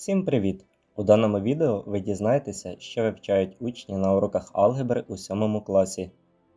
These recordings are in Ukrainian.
Всім привіт! У даному відео ви дізнаєтеся, що вивчають учні на уроках алгебри у 7 класі.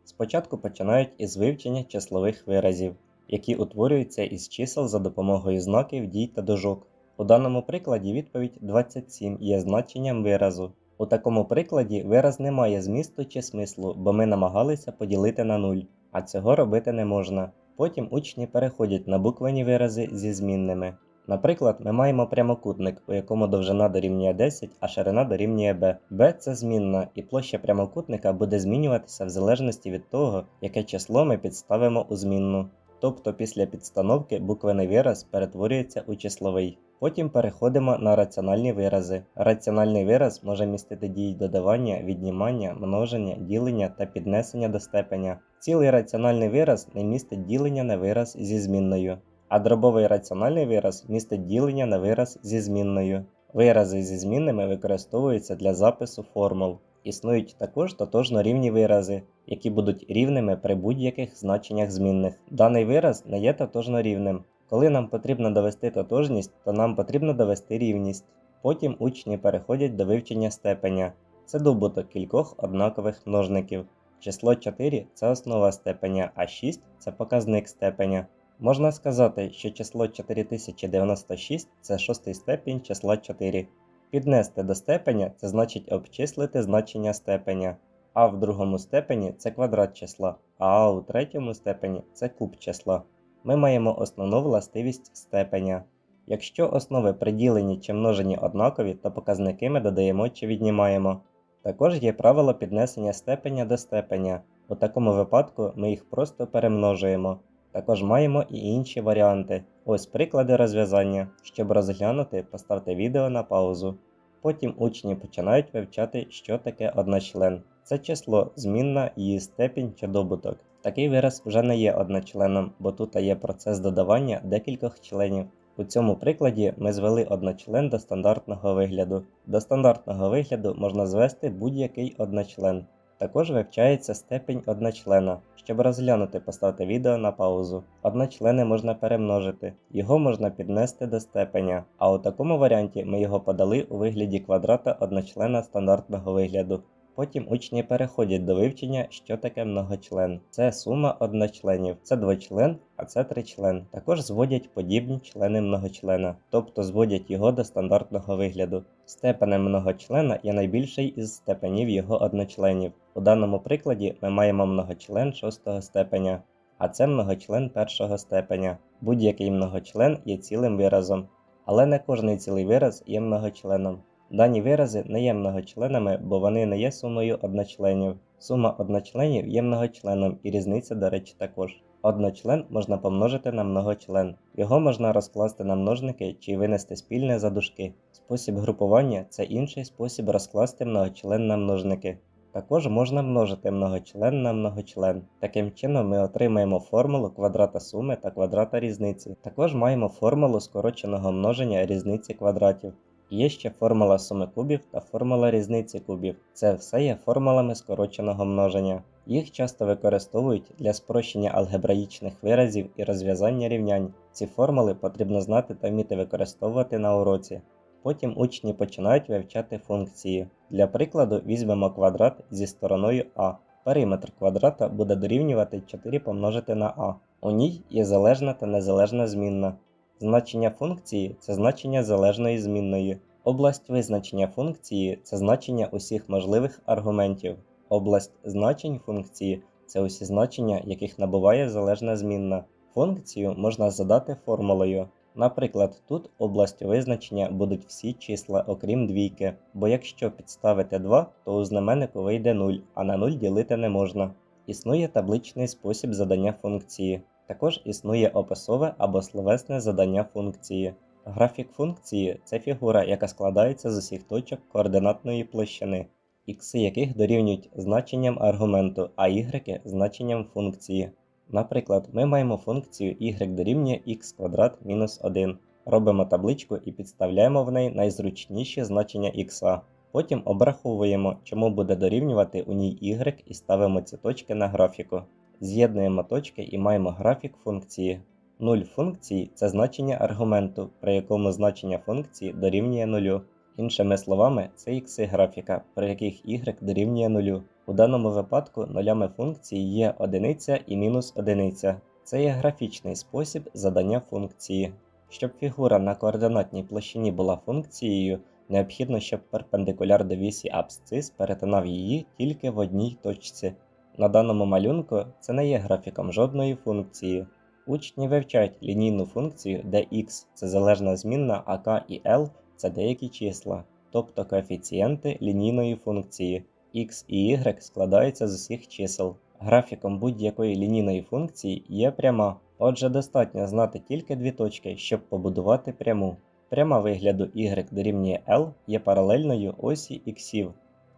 Спочатку починають із вивчення числових виразів, які утворюються із чисел за допомогою знаків дій та дужок. У даному прикладі відповідь 27 є значенням виразу. У такому прикладі вираз не має змісту чи смислу, бо ми намагалися поділити на 0, а цього робити не можна. Потім учні переходять на буквені вирази зі змінними. Наприклад, ми маємо прямокутник, у якому довжина дорівнює 10, а ширина дорівнює b. b – це змінна, і площа прямокутника буде змінюватися в залежності від того, яке число ми підставимо у змінну. Тобто після підстановки буквений вираз перетворюється у числовий. Потім переходимо на раціональні вирази. Раціональний вираз може містити дії додавання, віднімання, множення, ділення та піднесення до степеня. Цілий раціональний вираз не містить ділення на вираз зі змінною а дробовий раціональний вираз містить ділення на вираз зі змінною. Вирази зі змінними використовуються для запису формул. Існують також тотожно рівні вирази, які будуть рівними при будь-яких значеннях змінних. Даний вираз не є тотожно рівним. Коли нам потрібно довести тотожність, то нам потрібно довести рівність. Потім учні переходять до вивчення степеня. Це добуток кількох однакових множників. Число 4 це основа степеня, а 6 це показник степеня. Можна сказати, що число 4096 це шостий степінь числа 4. Піднести до степеня це значить обчислити значення степеня, а в другому степені це квадрат числа, а у третьому степені це куб числа. Ми маємо основну властивість степеня. Якщо основи приділені чи множені однакові, то показники ми додаємо чи віднімаємо. Також є правило піднесення степеня до степеня. У такому випадку ми їх просто перемножуємо. Також маємо і інші варіанти. Ось приклади розв'язання. Щоб розглянути, поставте відео на паузу. Потім учні починають вивчати, що таке одночлен. Це число, змінна, її степінь чи добуток. Такий вираз вже не є одночленом, бо тут є процес додавання декількох членів. У цьому прикладі ми звели одночлен до стандартного вигляду. До стандартного вигляду можна звести будь-який одночлен. Також вивчається степень одночлена. Щоб розглянути, поставте відео на паузу. Одночлени можна перемножити, його можна піднести до степеня, а у такому варіанті ми його подали у вигляді квадрата одночлена стандартного вигляду. Потім учні переходять до вивчення, що таке многочлен. Це сума одночленів, це двочлен, а це тричлен. Також зводять подібні члени многочлена, тобто зводять його до стандартного вигляду. Степенем многочлена є найбільший із степенів його одночленів. У даному прикладі ми маємо многочлен шостого степеня, а це многочлен першого степеня. Будь-який многочлен є цілим виразом, але не кожний цілий вираз є многочленом. Дані вирази не є многочленами, бо вони не є сумою одночленів. Сума одночленів є многочленом і різниця, до речі, також. Одночлен можна помножити на многочлен. Його можна розкласти на множники чи винести спільне за дужки. Спосіб групування це інший спосіб розкласти многочлен на множники. Також можна множити многочлен на многочлен. Таким чином ми отримаємо формулу квадрата суми та квадрата різниці. Також маємо формулу скороченого множення різниці квадратів. Є ще формула суми кубів та формула різниці кубів. Це все є формулами скороченого множення. Їх часто використовують для спрощення алгебраїчних виразів і розв'язання рівнянь. Ці формули потрібно знати та вміти використовувати на уроці. Потім учні починають вивчати функції. Для прикладу візьмемо квадрат зі стороною а. Периметр квадрата буде дорівнювати 4 помножити на а. У ній є залежна та незалежна змінна. Значення функції це значення залежної змінної. Область визначення функції це значення усіх можливих аргументів. Область значень функції це усі значення, яких набуває залежна змінна. Функцію можна задати формулою. Наприклад, тут областю визначення будуть всі числа, окрім двійки, бо якщо підставити 2, то у знаменнику вийде 0, а на 0 ділити не можна. Існує табличний спосіб задання функції. Також існує описове або словесне задання функції. Графік функції це фігура, яка складається з усіх точок координатної площини, ікси яких дорівнюють значенням аргументу, а y значенням функції. Наприклад, ми маємо функцію y дорівнює x квадрат мінус 1. Робимо табличку і підставляємо в неї найзручніші значення х. Потім обраховуємо, чому буде дорівнювати у ній y і ставимо ці точки на графіку. З'єднуємо точки і маємо графік функції. 0 функції це значення аргументу, при якому значення функції дорівнює нулю. Іншими словами, це ікси графіка, при яких y дорівнює нулю. У даному випадку нулями функції є одиниця і мінус одиниця. Це є графічний спосіб задання функції. Щоб фігура на координатній площині була функцією, необхідно, щоб перпендикуляр до вісі абсцис перетинав її тільки в одній точці. На даному малюнку це не є графіком жодної функції. Учні вивчають лінійну функцію, де x це залежна змінна, а k і l це деякі числа, тобто коефіцієнти лінійної функції. x і y складаються з усіх чисел. Графіком будь-якої лінійної функції є пряма, отже достатньо знати тільки дві точки, щоб побудувати пряму. Пряма вигляду y дорівнює L є паралельною осі іксів.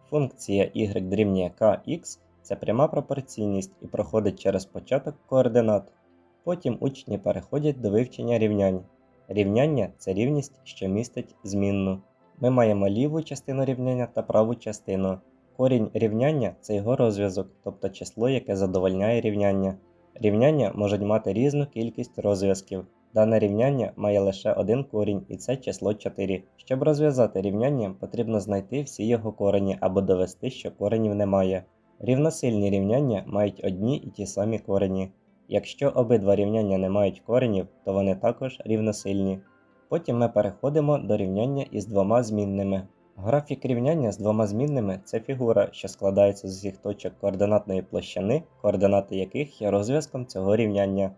Функція y дорівнює kx це пряма пропорційність і проходить через початок координат. Потім учні переходять до вивчення рівнянь. Рівняння це рівність, що містить змінну. Ми маємо ліву частину рівняння та праву частину. Корінь рівняння це його розв'язок, тобто число, яке задовольняє рівняння. Рівняння можуть мати різну кількість розв'язків. Дане рівняння має лише один корінь, і це число 4. Щоб розв'язати рівняння, потрібно знайти всі його корені або довести, що коренів немає. Рівносильні рівняння мають одні і ті самі корені. Якщо обидва рівняння не мають коренів, то вони також рівносильні. Потім ми переходимо до рівняння із двома змінними. Графік рівняння з двома змінними це фігура, що складається з усіх точок координатної площини, координати яких є розв'язком цього рівняння.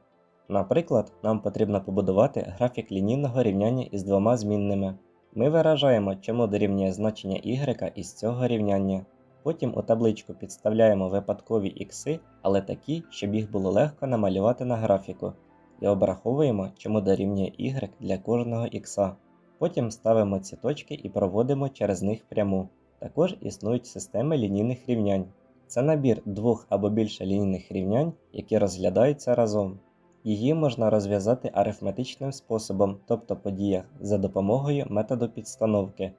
Наприклад, нам потрібно побудувати графік лінійного рівняння із двома змінними. Ми виражаємо, чому дорівнює значення y із цього рівняння. Потім у табличку підставляємо випадкові ікси, але такі, щоб їх було легко намалювати на графіку, і обраховуємо, чому дорівнює y для кожного ікса. Потім ставимо ці точки і проводимо через них пряму. Також існують системи лінійних рівнянь. Це набір двох або більше лінійних рівнянь, які розглядаються разом. Її можна розв'язати арифметичним способом, тобто по діях, за допомогою методу підстановки.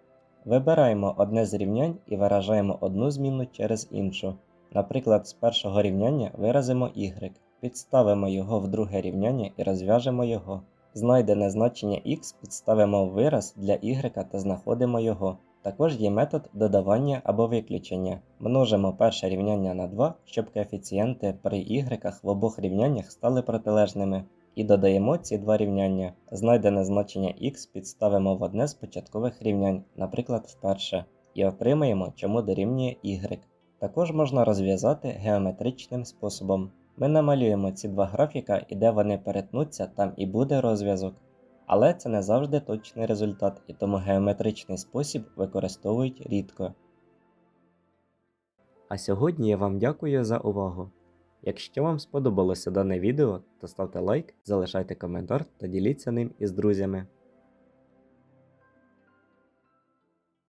Вибираємо одне з рівнянь і виражаємо одну змінну через іншу. Наприклад, з першого рівняння виразимо y, підставимо його в друге рівняння і розв'яжемо його. Знайдене значення x підставимо в вираз для y та знаходимо його. Також є метод додавання або виключення. Множимо перше рівняння на 2, щоб коефіцієнти при y в обох рівняннях стали протилежними. І додаємо ці два рівняння. Знайдене значення x підставимо в одне з початкових рівнянь, наприклад, вперше, і отримаємо, чому дорівнює y. Також можна розв'язати геометричним способом. Ми намалюємо ці два графіка, і де вони перетнуться, там і буде розв'язок. Але це не завжди точний результат, і тому геометричний спосіб використовують рідко. А сьогодні я вам дякую за увагу. Якщо вам сподобалося дане відео, то ставте лайк, залишайте коментар та діліться ним із друзями.